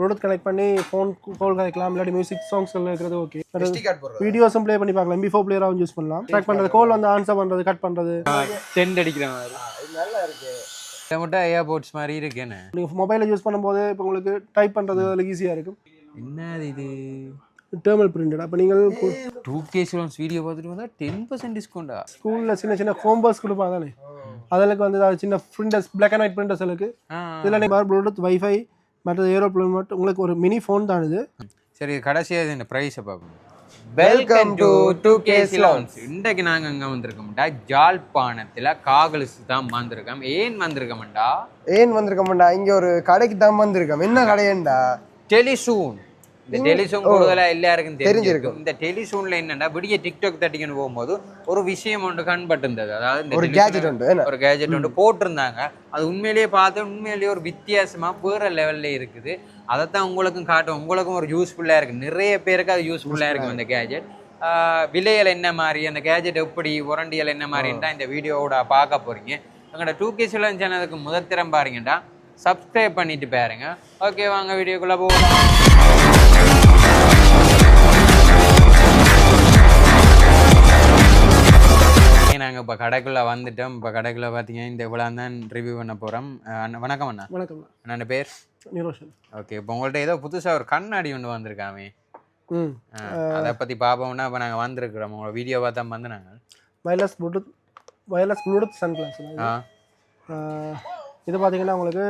Bluetooth connect பண்ணி phone call கனெக்ட்லாம் இல்லாட்டி மியூசிக் சாங்ஸ் எல்லாம் இருக்கிறது ஓகே வீடியோஸும் ப்ளே பண்ணி பார்க்கலாம். எம்பி ஃபோர் பிளேயராகவும் யூஸ் பண்ணலாம். ட்ராக் பண்ணுறது கால் வந்து ஆன்சர் பண்ணுறது கட் பண்ணுறது டென்ட் அடிக்கிற மாதிரி. இது நல்லா இருக்கு. இதை மட்டும் ஏர்போர்ட்ஸ் மாதிரி இருக்கேன்னு நீங்கள் மொபைலை யூஸ் பண்ணும்போது இப்போ உங்களுக்கு டைப் பண்ணுறது அதில் ஈஸியாக இருக்கும். என்னது இது? டேர்மல் பிரிண்டட் அப்போ நீங்கள் டூ கே ஸ்டூடெண்ட்ஸ் வீடியோ பார்த்துட்டு வந்தால் டென் பர்சன்ட் டிஸ்கவுண்டா ஸ்கூலில் சின்ன சின்ன ஹோம்ஒர்க்ஸ் கொடுப்பாங்க தானே? அதில் வந்து சின்ன printers black and white printers இருக்கு. இதில் நீங்கள் ப்ளூடூத் வைஃபை மற்றது ஏரோப்ளேன் மட்டும் உங்களுக்கு ஒரு மினி ஃபோன் தான் இது. சரி கடைசியாக இந்த ப்ரைஸை பார்ப்போம். Welcome to 2K Salons. இன்றைக்கு நாங்கள் எங்கே வந்திருக்கோம்டா ஜாழ்ப்பாணத்தில் காகலுஸ் தான் வந்திருக்கோம். ஏன் வந்திருக்கோம்டா ஏன் வந்திருக்கோம்டா இங்க ஒரு கடைக்கு தான் வந்திருக்கோம். என்ன கடையேண்டா டெலிசூன் இந்த டெலிசூன் கூடுதலாக எல்லாருக்கும் தெரிஞ்சிருக்கும். இந்த டெலிசூன்ல என்னன்னா விடிய டிக்டாக் தட்டிக்கன்னு போகும்போது ஒரு விஷயம் ஒன்று கண்பட்டிருந்தது அதாவது ஒரு உண்டு, என்ன? ஒரு கேஜெட் ஒன்று போட்டிருந்தாங்க. அது உண்மையிலேயே பார்த்து உண்மையிலேயே ஒரு வித்தியாசமா வேற லெவல்ல இருக்குது. அதைத்தான் உங்களுக்கும் காட்டும். உங்களுக்கும் ஒரு யூஸ்ஃபுல்லா இருக்கு. நிறைய பேருக்கு அது யூஸ்ஃபுல்லா இருக்கும் இந்த கேஜெட் விலையில என்ன மாதிரி அந்த கேஜெட் எப்படி உரண்டியல் என்ன மாதிரின்டா இந்த வீடியோவோட பார்க்க போறீங்க. எங்களோட டூ கே சிலன் சேனலுக்கு முதற்திறம் பாருங்கடா. சப்ஸ்கிரைப் பண்ணிட்டு பாருங்க. ஓகே வாங்க வீடியோக்குள்ள போகலாம். நாங்கள் இப்போ கடைக்குள்ளே வந்துட்டோம்? இப்போ கடைக்குள்ளே பார்த்தீங்கன்னா இந்த இவ்வளோ தான் ரிவ்யூ பண்ண போகிறோம் வணக்கம் அண்ணா. வணக்கம் என்னோட பேர்? நிரோஷன். ஓகே இப்போ உங்கள்ட்ட ஏதோ புதுசாக ஒரு கண்ணாடி ஒன்று வந்திருக்காமே. ம். அதை பற்றி பார்ப்போம்னா இப்போ நாங்கள் வந்திருக்கிறோம். உங்களோட வீடியோ பார்த்தா வந்து நாங்கள் wireless bluetooth wireless bluetooth sun glass இது. பார்த்தீங்கன்னா உங்களுக்கு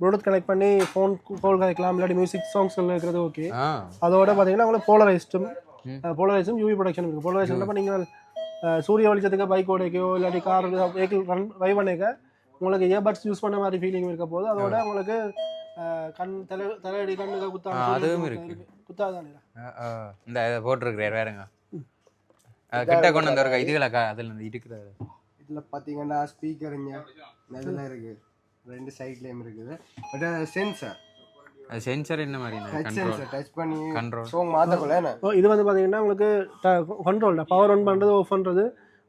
ப்ளூடூத் கனெக்ட் பண்ணி ஃபோன் கால் கனெக்ட்லாம் இல்லாட்டி மியூசிக் சாங்ஸ் இருக்கிறது ஓகே ஆ. அதோட பார்த்தீங்கன்னா உங்களுக்கு போலரைஸ்டும் போலரைஸும் யூவி ப்ரொடக்ஷன் இருக்குது போலரைஸ் இப்போ நீங்கள் சூரிய வெளிச்சத்துக்கு பைக் ஓடைக்கோ இல்லாட்டி கார் வெஹிக்கிள் ரன் ட்ரைவ் பண்ணிக்க உங்களுக்கு இயர்பட்ஸ் யூஸ் பண்ண மாதிரி ஃபீலிங் இருக்க போது அதோட உங்களுக்கு கண் தலை தலையடி கண்ணுக்கு குத்தாது ஆ, அதுவும் இருக்கு. குத்தாதானே? ஆ, ஆ. இந்த இதை போட்டிருக்கிறேன் வேறுங்க. கிட்ட கொண்டு வந்து ஒரு இதுகளை அதில் இருக்கிறது இதுல பாத்தீங்கன்னா ஸ்பீக்கர் இங்க இதுல இருக்கு. ரெண்டு சைட்லயும் இருக்குது. பட் சென்சார் சென்சர் என்ன மாதிரி கண்ட்ரோல் சென்சார் டச் பண்ணி கண்ட்ரோல் சோங் மாத்தக்குள்ள ஓ இது வந்து பார்த்தீங்கன்னா உங்களுக்கு கண்ட்ரோல் பவர் ஆன் பண்ணுறது ஆஃப் பண்ணுறது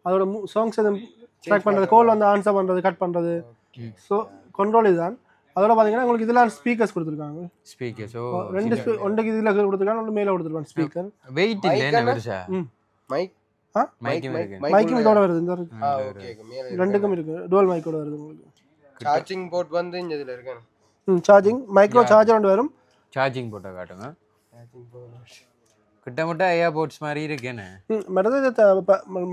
அதோட சாங்ஸ் எதுவும் ட்ராக் பண்ணுறது கோல் வந்து ஆன்சர் பண்ணுறது கட் பண்ணுறது ம். ஸோ கண்ட்ரோல் இதுதான். அதோட பார்த்தீங்கன்னா உங்களுக்கு இதெல்லாம் ஸ்பீக்கர்ஸ் கொடுத்துருக்காங்க. ஸ்பீக்கர் ஸோ ரெண்டு ஒன்றுக்கு இதில் கொடுத்துருக்காங்க ஒன்று மேலே கொடுத்துருக்காங்க ஸ்பீக்கர் வெயிட் இல்லை என்ன பெருசா ம். மைக் ஆ? மைக்கும் இதோட வருது இந்த இருக்கு. ஆ ஓகே மேல ரெண்டுக்கும் இருக்கு. டுவல் மைக்கோட வருது உங்களுக்கு. சார்ஜிங் போர்ட் வந்து இங்க இதுல இருக்கு. சார்ஜிங் மைக்ரோ சார்ஜர் ஒன்று வரும் சார்ஜிங் போட்டோ காட்டுங்க. சார்ஜிங் போர்ட் கிட்டமுட்ட ஏர்போர்ட்ஸ் மாதிரி இருக்கேன்னு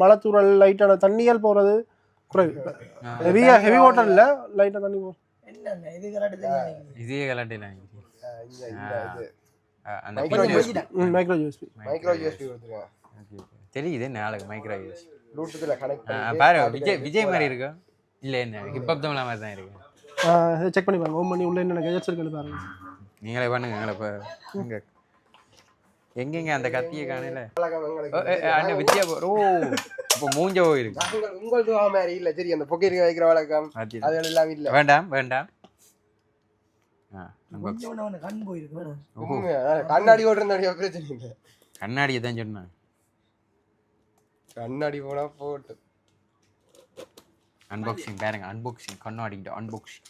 மழை தூரல் லைட்டான தண்ணியால் போகிறது குறைவு ஹெவியாக ஹெவி வாட்டர் இல்லை லைட்டாக தண்ணி போகும் இதே அந்த micro USB micro USB USB. தெரியுது நாளைக்கு மைக்ரோ கனெக்ட் பாரு விஜய் விஜய் மாதிரி இருக்கா? இல்லை என்ன ஹிப்ஹப் தமிழா மாதிரி தான் இருக்கு? இதை செக் பண்ணி பாருங்க. ஓம் பண்ணி உள்ள என்னென்ன கெஜெட்ஸ் இருக்குன்னு பாருங்க. நீங்களே பண்ணுங்க எங்களை இப்போ எங்க எங்கெங்க அந்த கத்தியை காணல எங்களுக்கு ஓ, ஏ, ஏ, அண்ணா வித்யா ஓ இப்போ மூஞ்ச போயிருக்கு. நாங்கள் உங்கள் துவா மாதிரி இல்ல சரி அந்த பொக்கெட் வைக்கிற வழக்கம். அது எல்லாம் இல்ல. வேண்டாம் வேண்டாம்? கண்ணாடி ஓட்டுறதாடியா பிரச்சனை இல்லை. கண்ணாடியை தான் சொன்னேன். கண்ணாடி போனா போட்டு அன்பாக்சிங் பாருங்க அன்பாக்சிங் கண்ணாடிக்கிட்ட அன்பாக்சிங்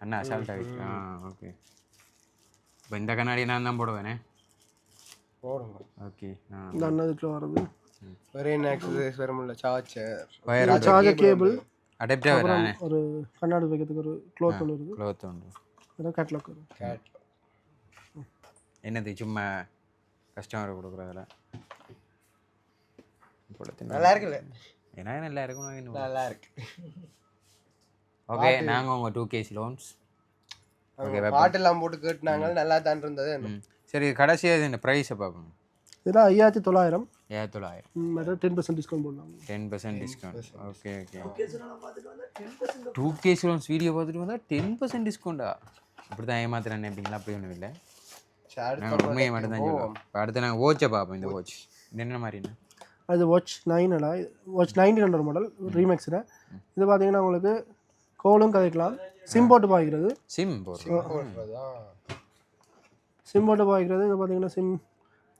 அண்ணா அசால்ட்டாக இருக்கு ஆ ஓகே இப்போ இந்த கண்ணாடி நான் தான் போடுவேனே? போடுங்க. ஓகே இந்த அண்ணதுக்குள்ள வருது ஒரே accessories வரமுல்ல charger wire charger cable adapter வரானே? ஒரு கண்ணாடி வைக்கிறதுக்கு ஒரு க்ளோத் ஒன்று இருக்குது. க்ளோத் உண்டு. அதான் கேட்லாக் கேட் என்னது சும்மா கஸ்டமர் கொடுக்குறதுல? நல்லா இருக்குல்ல? ஏன்னா நல்லா இருக்கும் நல்லா இருக்கு. ஓகே நாங்கள் உங்கள் டூ கேஸ் லோன்ஸ் அவங்க பாட்டெல்லாம் போட்டு கேட்டுனாங்க நல்லா தான் இருந்தது சரி கடைசியாக இந்த ப்ரைஸை பார்க்கணும் இதெல்லாம் ஐயாயிரத்தி தொள்ளாயிரம். ஏழு தொள்ளாயிரம். டென் பர்சன்ட் டிஸ்கவுண்ட் போடலாம். Ten percent discount okay okay two கேஸ் லோன்ஸ் வீடியோ பார்த்துட்டு வந்தால் டென் பர்சன்ட் டிஸ்கவுண்டா அப்படி தான் ஏமாத்துறேன் நினைப்பீங்களா அப்படி ஒன்றும் இல்லை. சரி நாங்கள் உண்மையை மட்டும் தான் சொல்லுவோம் இப்போ அடுத்து நாங்கள் வாட்சை பார்ப்போம் இந்த வாட்ச் இது என்ன மாதிரிண்ணா அது வாட்ச் நைனடா வாட்ச் நைன்டீன் ஹண்ட்ரட் மாடல் ரீமேக்ஸில் இது பார்த்தீங்கன்னா உங்களுக்கு கோலும் கதைக்கலாம். சிம் போட்டு பாய்க்கிறது. சிம் சிம் போட்டு பாய்க்கிறது. இது பார்த்தீங்கன்னா சிம்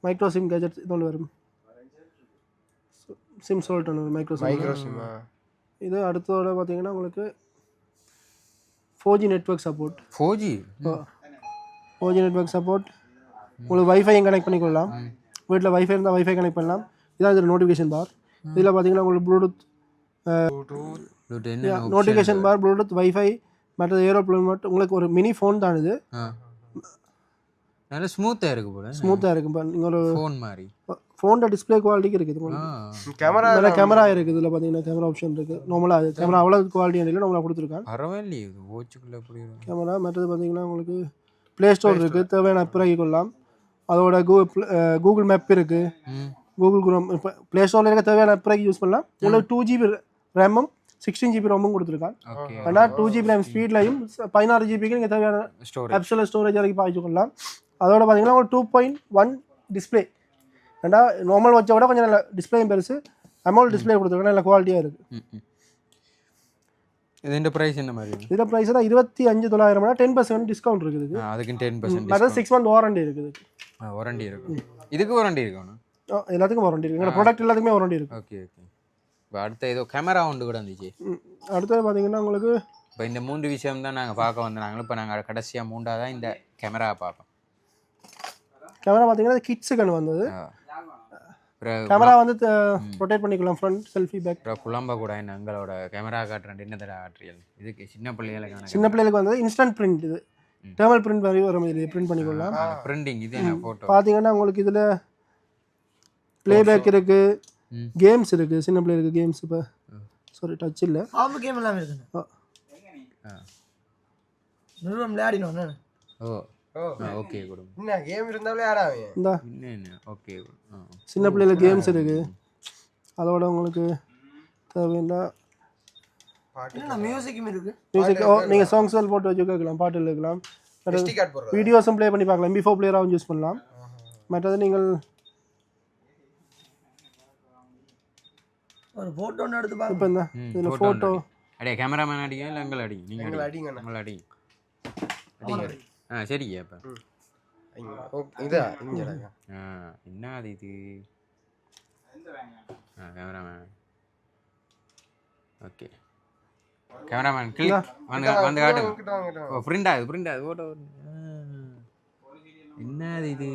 மைக்ரோ சிம் கேஜெட் இது ஒன்று வரும். சிம் சொல்லிட்டு ஒன்று மைக்ரோ சிம் இது அடுத்ததோட பார்த்தீங்கன்னா உங்களுக்கு four G network support four G four G network support உங்களுக்கு வைஃபையும் கனெக்ட் பண்ணிக்கொள்ளலாம். வீட்டில் வைஃபை இருந்தால் வைஃபை கனெக்ட் பண்ணலாம். இதான் இதில் நோட்டிஃபிகேஷன் பார் இதில் பார்த்தீங்கன்னா உங்களுக்கு bluetooth notification bar bluetooth wifi மற்றது ஏரோப்ளேன் மட்டும் உங்களுக்கு ஒரு மினி ஃபோன் தான் இது. நல்ல ஸ்மூத்தாக இருக்கு போல. ஸ்மூத்தாக இருக்கும் இப்போ நீங்கள் ஒரு ஃபோன் மாதிரி. ஃபோனோட டிஸ்ப்ளே குவாலிட்டிக்கு இருக்குது கேமரா நல்ல கேமரா இருக்குது. இதில் பார்த்தீங்கன்னா கேமரா ஆப்ஷன் இருக்குது நார்மலாக கேமரா அவ்வளோ குவாலிட்டி இல்லை நம்மளா கொடுத்துருக்காங்க. பரவாயில்லையே இருக்கும்? கேமரா மற்றது பார்த்தீங்கன்னா உங்களுக்கு ப்ளே ஸ்டோர் இருக்குது தேவையான ஆப் இறக்கி கொள்ளலாம். அதோட கூகுள் கூகுள் மேப் இருக்குது கூகுள் குரோம் இப்போ ப்ளே ஸ்டோரில் இருக்க தேவையான இறக்கி யூஸ் பண்ணலாம். உங்களுக்கு டூ ஜிபி ரேமும் சிக்ஸ்டீன் ஜிபி ரோமும் கொடுத்துருக்காங்க. ஆனால் டூ ஜிபி ரேம் ஸ்பீட்லையும் பதினாறு ஜிபிக்கு நீங்கள் தேவையான ஸ்டோரேஜ் ஆப்ஸில் ஸ்டோரேஜ் இறக்கி பாய்ச்சி கொள்ளலாம். அதோட பார்த்தீங்கன்னா ஒரு டூ பாயிண்ட் ஒன் டிஸ்பிளே ஏன்னா நார்மல் வச்ச விட கொஞ்சம் நல்ல டிஸ்பிளேயும் பெருசு. அமௌல் டிஸ்பிளே கொடுத்துருக்காங்க நல்ல குவாலிட்டியாக இருக்குது ப்ரைஸ் என்ன மாதிரி ப்ரைஸ் தான் இருபத்தி அஞ்சு தொள்ளாயிரம்னா டென் பர்சன்ட் டிஸ்கவுண்ட் இருக்குது. அதுக்கு ten percent six month warranty இருக்குது. வாரண்டி இருக்கும் இதுக்கு வாரண்டி இருக்கணும் எல்லாத்துக்கும் வாரண்டி இருக்குது எங்களோட ப்ராடக்ட் எல்லாத்துக்குமே வாரண்டி இருக்குது ஓகே ஓகே இப்போ அடுத்த ஏதோ கேமரா ஒன்று கூட இருந்துச்சு. அடுத்தது பார்த்தீங்கன்னா உங்களுக்கு இப்போ இந்த மூன்று விஷயம் தான் நாங்கள் பார்க்க வந்தாங்க இப்போ நாங்கள் கடைசியாக மூண்டாக தான் இந்த கேமரா பார்ப்போம். கேமரா பார்த்தீங்கன்னா கிட்ஸுக்கு வந்தது. கேமரா வந்து ரொட்டேட் பண்ணிக்கலாம். ஃப்ரண்ட் செல்ஃபி பேக் குழம்ப கூட எங்களோட கேமரா காட்டுறேன் என்ன தடவை காட்டுறீங்க? இதுக்கு சின்ன பிள்ளைகளுக்கான சின்ன பிள்ளைகளுக்கு வந்தது இன்ஸ்டன்ட் பிரிண்ட் இது. டேர்மல் பிரிண்ட் மாதிரி வரும். இது பிரிண்ட் பண்ணிக்கொள்ளலாம். பிரிண்டிங் இது என்ன ஃபோட்டோ பார்த்தீங்கன்னா உங்களுக்கு இதில் ப்ளேபேக் இருக்குது ம். கேம்ஸ் இருக்குது சின்ன பிள்ளைகளுக்கு கேம்ஸ் இப்போ. சாரி டச் இல்லை. பாம்பு கேம் எல்லாம் இருக்குண்ணே ஆ. நிறுவனம் விளையாடினோண்ணே ஓ. ஓ. ஓகே என்ன கேம் இருந்தாலே யாராவே இந்த. என்ன ஓகே சின்ன பிள்ளைகளுக்கு கேம்ஸ் இருக்குது அதோட உங்களுக்கு தேவைன்னா என்னண்ணா மியூசிக்கும் இருக்கு? மியூசிக் நீங்கள் சாங்ஸ் எல்லாம் போட்டு வச்சு கேட்கலாம் பாட்டு கேட்கலாம் வீடியோஸும் ப்ளே பண்ணி பார்க்கலாம். எம்பி ஃபோர் பிளேயராகவும் யூஸ் பண்ணலாம். மற்றது நீங்கள் ஒரு போட்டோ ஒன்று எடுத்து பாருங்க. இப்போ இந்த இதில் ஃபோட்டோ அடியே கேமராமேன் அடிங்க இல்லை எங்களை அடிங்க? நீங்கள் எங்களை அடிங்க. உங்களை அடிங்க. அடிங்க. ஆ சரிங்க இப்போ இதா? ஆ என்ன அது இது? ஆ கேமராமேன் ஓகே. கேமராமேன் கிளிக் வந்து வந்து காட்டுங்க. ஓ பிரிண்டா இது பிரிண்டா அது ஃபோட்டோ என்ன அது இது?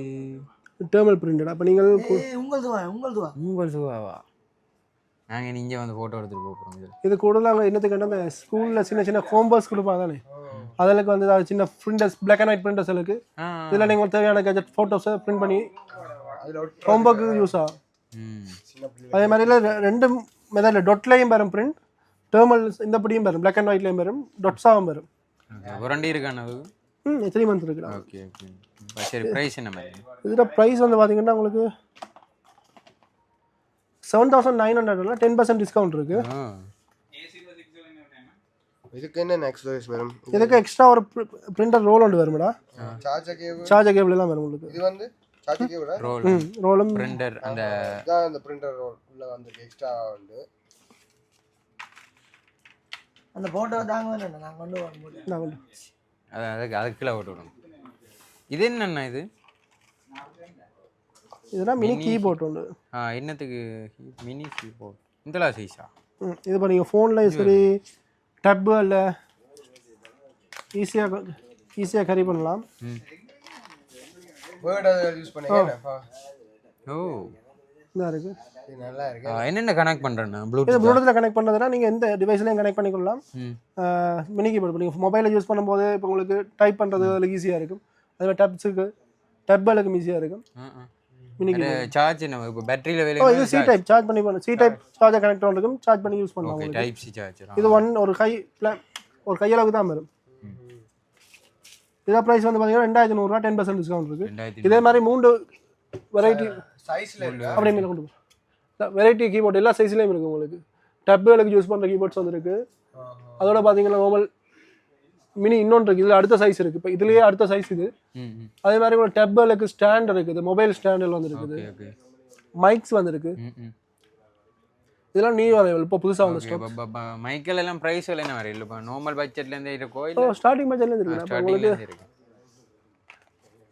டேர்மல் பிரிண்டட் அப்போ நீங்கள் ஏய் உங்களது வா உங்களது வா உங்கள் சுவாவா நாங்கள் இங்கே வந்து ஃபோட்டோ எடுத்துகிட்டு போகிறோம் இதில். இது கூட நாங்கள் என்னத்துக்கு அந்த ஸ்கூலில் சின்ன சின்ன ஹோம்ஒர்க்ஸ் கொடுப்பாங்க தானே? அதற்கு வந்து ஏதாவது சின்ன printers black and white printers இருக்கு. இதில் நீங்கள் தேவையான கேஜெட் ஃபோட்டோஸை பிரிண்ட் பண்ணி ஹோம்ஒர்க்கு யூஸ் ஆகும். அதே மாதிரி இதுல ரெ- ரெண்டு மெதடில் டொட்லையும் வரும் பிரிண்ட் டேர்மல் இந்த படியும் வரும் பிளாக் அண்ட் ஒயிட்லேயும் வரும் டொட்ஸாகவும் வரும் ஓகே வாரண்டி இருக்கான ம் த்ரீ மந்த் இருக்குடா ஓகே ஓகே. சரி ப்ரைஸ் என்ன மாதிரி இதில் ப்ரைஸ் வந்து பார்த்தீங்கன்னா உங்களுக்கு செவன் தௌசண்ட் நைன் ஹண்ட்ரட்ல டென் பர்சன்ட் டிஸ்கவுண்ட் இருக்குது ஆ. இதுக்கு என்ன எக்ஸ்பீரியன்ஸ் வரும் இதுக்கு எக்ஸ்ட்ரா ஒரு பிரிண்டர் ரோல் ஒன்று வரும்டா. சார்ஜர் கேபிள் சார்ஜர் கேபிள் எல்லாம் வரும் உங்களுக்கு. இது வந்து சார்ஜர் கேபிள் ரோல் ரோலும் பிரிண்டர் அந்த இதான் அந்த பிரிண்டர் ரோல் உள்ள வந்திருக்கு எக்ஸ்ட்ரா வந்து. அந்த போட்டோ தாங்க வேணும் நான் கொண்டு வரும்போது நான் கொண்டு அது அதுக்கு அதுக்கு கீழே போட்டு விடணும். இது என்னண்ணா இது? இதெல்லாம் மினி கீபோர்ட் ஒன்று ஆ என்னத்துக்கு மினி கீபோர்ட் இந்தலா சைஸா ம் இது இப்போ நீங்கள் ஃபோனில் சரி டப்பு அல்ல ஈஸியாக ஈஸியாக கரி பண்ணலாம். அதை யூஸ் பண்ணீங்க ஓ. இதாக இருக்குது இது நல்லா இருக்கு. ஆ, என்னென்ன கனெக்ட் பண்ணுறேண்ணா இது ப்ளூடூத் ப்ளூடூத்தில் கனெக்ட் பண்ணதுனா நீங்கள் எந்த டிவைஸ்லையும் கனெக்ட் பண்ணிக்கொள்ளலாம். ம். மினி கீபோர்ட் இப்போ நீங்கள் மொபைலில் யூஸ் பண்ணும்போது இப்போ உங்களுக்கு டைப் பண்ணுறது அதில் ஈஸியாக இருக்கும். அதுமாதிரி டப்ஸுக்கு டப்புகளுக்கும் ஈஸியாக இருக்கும். ஆ ஆ. மினி அது சார்ஜ் என்ன? இப்போ பேட்டரியில் ஓ வேலை இது சி டைப் சார்ஜ் பண்ணி பண்ண. சி டைப் சார்ஜர் கனெக்ட் இருக்கும். சார்ஜ் பண்ணி யூஸ் பண்ணலாம் ஓகே டைப் சி சார்ஜ் இது ஒன் ஒரு கை ஒரு கையளவுக்கு தான் வரும். இதோட ப்ரைஸ் வந்து பார்த்தீங்கன்னா ரெண்டாயிரத்தி நூறுரூவா டென் பர்சன்ட் டிஸ்கவுண்ட் இருக்குது ரெண்டாயிரத்தி இதே மாதிரி மூன்று வெரைட்டி சைஸ்ல இருக்கா? அப்படியே மேலே கொண்டு வெரைட்டி கீபோர்ட் எல்லா சைஸ்லேயும் இருக்குது உங்களுக்கு. டப்புகளுக்கு யூஸ் பண்ணுற கீபோர்ட்ஸ் வந்துருக்கு அதோட பார்த்தீங்கன்னா நார்மல் மினி இன்னொன்று இருக்குது இதில் அடுத்த சைஸ் இருக்குது இப்போ இதுலேயே அடுத்த சைஸ் இது. அதே மாதிரி உங்களுக்கு டப்புகளுக்கு ஸ்டாண்ட் இருக்குது. மொபைல் ஸ்டாண்டில் வந்துருக்குது. மைக்ஸ் வந்துருக்கு. இதெல்லாம் நியூ அவைலபிள் இப்போ புதுசாக வந்து இப்போ மைக்கேல் எல்லாம் ப்ரைஸ் எல்லாம் என்ன மாதிரி? இல்லை இப்போ நார்மல் பட்ஜெட்லேருந்தே இருக்கோ இல்லை? ஸ்டார்டிங் பட்ஜெட்லேருந்து இருக்குது அப்போ உங்களுக்கு இருக்கு.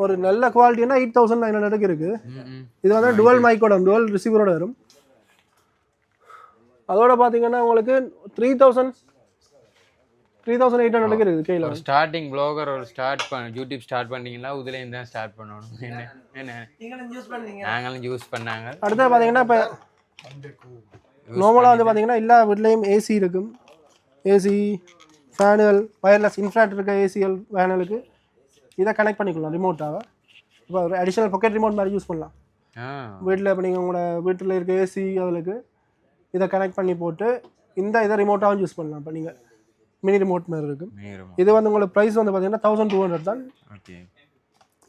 ஒரு நல்ல குவாலிட்டினா எயிட் தௌசண்ட் நைன் ஹண்ட்ரடுக்கு இருக்குது இது வந்து டுவல் மைக்கோட டுவல் ரிசீவரோட வரும். அதோட பார்த்தீங்கன்னா உங்களுக்கு three thousand three thousand eight ஹண்ட்ரடுக்கு இருக்குது கையில். ஸ்டார்டிங் ப்ளாகர் ஒரு ஸ்டார்ட் பண்ண யூடியூப் ஸ்டார்ட் பண்ணீங்கன்னா இதுலேருந்து தான் ஸ்டார்ட் பண்ணணும். என்ன? என்ன? நீங்களும் யூஸ் பண்ணுறீங்க நாங்களும் யூஸ் பண்ணாங்க. அடுத்து பார்த்தீங்கன்னா இப்போ நார்மலாக வந்து பார்த்தீங்கன்னா எல்லா வீட்லேயும் ஏசி இருக்கும். ஏசி ஃபேனுகள் வயர்லெஸ் இன்ஃப்ராட் இருக்க ஏசிஎல் ஃபேனுகளுக்கு இதை கனெக்ட் பண்ணிக்கலாம் ரிமோட்டாக இப்போ ஒரு அடிஷனல் பாக்கெட் ரிமோட் மாதிரி யூஸ் பண்ணலாம். வீட்டில் இப்போ நீங்கள் உங்களோட வீட்டில் இருக்க ஏசி அதுக்கு இதை கனெக்ட் பண்ணி போட்டு இந்த இதை ரிமோட்டாகவும் யூஸ் பண்ணலாம் இப்போ நீங்கள் மினி ரிமோட் மாதிரி இருக்கும். இது வந்து உங்களுக்கு ப்ரைஸ் வந்து பார்த்தீங்கன்னா தௌசண்ட் டூ ஹண்ட்ரட் தான். ஓகே.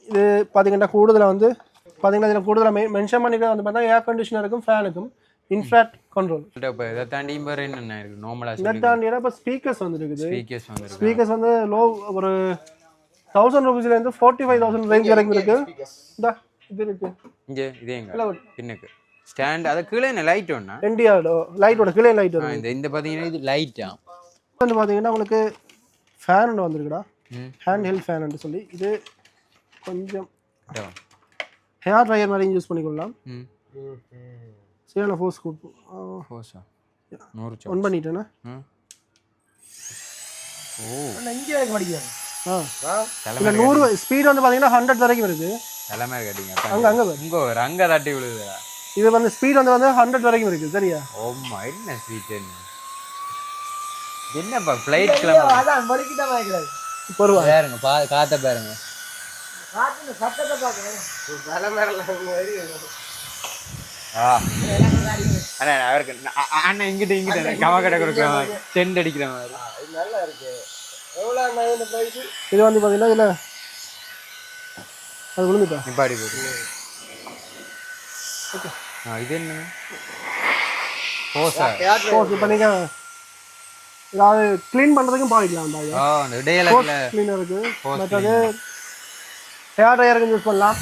இது பார்த்தீங்கன்னா கூடுதலாக வந்து பார்த்தீங்கன்னா இதில் கூடுதலாக மெ மென்ஷன் பண்ணிக்கிறது வந்து பார்த்தா ஏர் கண்டிஷனருக்கும் ஃபேனுக்கும் இன்ஃப்ராட் கண்ட்ரோல் இப்போ இதை தாண்டி வேறு என்னென்ன இருக்குது இதை நார்மலாக தாண்டினா இப்போ ஸ்பீக்கர்ஸ் வந்துருக்குது. ஸ்பீக்கர்ஸ் வந்துருக்கு? ஸ்பீக்கர்ஸ் வந்து லோ ஒரு தௌசண்ட் ருபீஸ்லேருந்து ஃபார்ட்டி ஃபைவ் தௌசண்ட் ரேஞ்ச் வரைக்கும் இருக்கு. இந்த இது இருக்கு. இங்கே இதே எங்க? பின்னுக்கு. ஸ்டாண்ட் அது கீழே என்ன? லைட் ஒன்றா என்டிஆர் லைட்டோட கிளே லைட் இந்த இந்த பார்த்தீங்கன்னா இது லைட்டா வந்து பார்த்தீங்கன்னா உங்களுக்கு ஃபேன் ஒன்று வந்திருக்குடா. ம். ஹேண்ட் ஹெல்ட் ஃபேன் சொல்லி இது கொஞ்சம். ஹேர் ட்ரையர் மாதிரி யூஸ் பண்ணிக்கொள்ளலாம். சரியான ஃபோர்ஸ் கொடுப்போம் சோ ஒன் பண்ணிட்டேன்னா ம். ஓ. இங்கே ஆ. தலைமை இல்லை நூறு ஸ்பீட் வந்து பார்த்தீங்கன்னா ஹண்ட்ரட் வரைக்கும் வருது. தலைமை கட்டிங்க. அங்கே அங்கே இங்க ஒரு அங்க தட்டி விழுதுடா. இது வந்து ஸ்பீட் வந்து வந்து ஹண்ட்ரட் வரைக்கும் இருக்குது சரியா? ஓம்மா என்ன ஸ்வீட் என்னப்பா ஃப்ளைட் கிளம்ப அதான் வலிக்கிட்ட வாங்கிக்கிறாங்க இப்போ வருவா. பாருங்க பா காத்த பாருங்க. காற்று சத்தத்தை பார்க்குறேன். ஆ. அண்ணா அவருக்கு அ- அ- அண்ணன் இங்கிட்ட இங்கிட்ட கம கடை கொடுக்குற மாதிரி செண்ட் அடிக்கிற மாதிரி. நல்லா இருக்கு. எவ்வளோ இந்த ப்ரைஸு இது வந்து பார்த்தீங்கன்னா இதில் அது விழுந்துட்டா? நிப்பாடி போட்டு ஆ இது என்ன? ஓசா ஓகே இப்போ நீங்கள் ஏதாவது க்ளீன் பண்ணுறதுக்கும் பாவிக்கலாம் அந்த இடையில க்ளீனர் மற்றது ஹேர் ட்ரையருக்கும் யூஸ் பண்ணலாம்.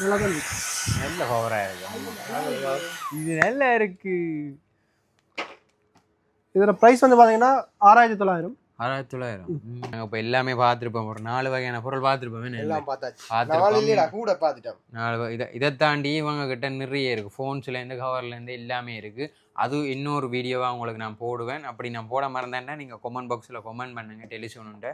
நல்லா தான் நல்ல பவரா இருக்கு. இது நல்லா இருக்கு. இதோட ப்ரைஸ் வந்து பார்த்தீங்கன்னா ஆறாயிரத்தி தொள்ளாயிரம். ஆறாயிரத்தி தொள்ளாயிரம். நாங்கள் இப்போ எல்லாமே பார்த்துருப்போம். ஒரு நாலு வகையான பொருள் பார்த்துருப்போம் எல்லாம் பார்த்தாச்சு. பார்த்துருப்போம். நாலு இல்லைடா கூட பார்த்துட்டோம். நாலு இதை இதை தாண்டி இவங்க கிட்ட நிறைய இருக்குது ஃபோன்ஸ்லேருந்து கவர்லேருந்து எல்லாமே இருக்குது அது இன்னொரு வீடியோவாக உங்களுக்கு நான் போடுவேன். அப்படி நான் போட மறந்தேன்னா நீங்கள் கொமெண்ட் பாக்ஸில் கொமெண்ட் பண்ணுங்கள் டெலிசோனுன்ட்டு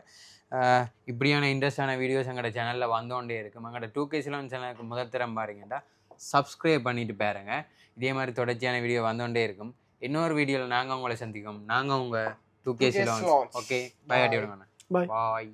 இப்படியான இன்ட்ரெஸ்டான வீடியோஸ் எங்களோட சேனலில் வந்தோண்டே இருக்கும் எங்களோட டூ கே சிலோன் சேனலுக்கு முதல் தரம் பாருங்கடா. சப்ஸ்கிரைப் பண்ணிட்டு பாருங்க. இதே மாதிரி தொடர்ச்சியான வீடியோ வந்தோண்டே இருக்கும். இன்னொரு வீடியோவில் நாங்கள் உங்களை சந்திக்கும். நாங்கள் உங்கள் two K Ceylon. Okay bye அடி விடுங்க Bye. பாய்